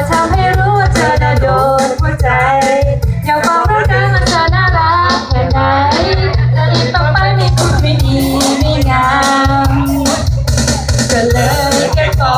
จะทำให้รู้ว่าเธอน่ะโดนหัวใจ อย่ากบอกรักกันว่าเธอน่ารักแค่ไหนจะรีบต้องไปไม่พูดไม่ดีไม่งามก็เลยแค่ขอ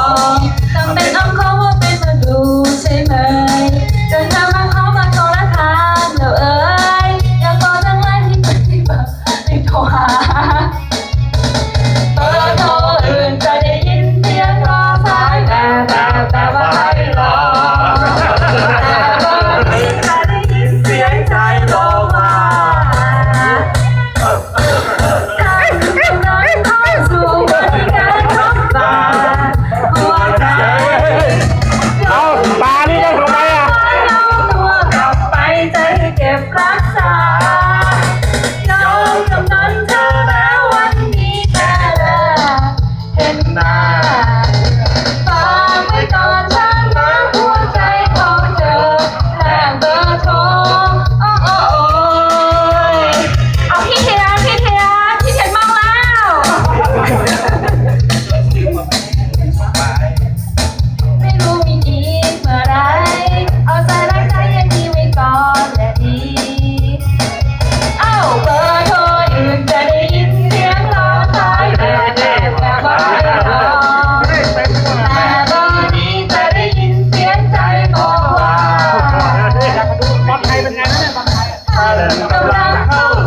Oh.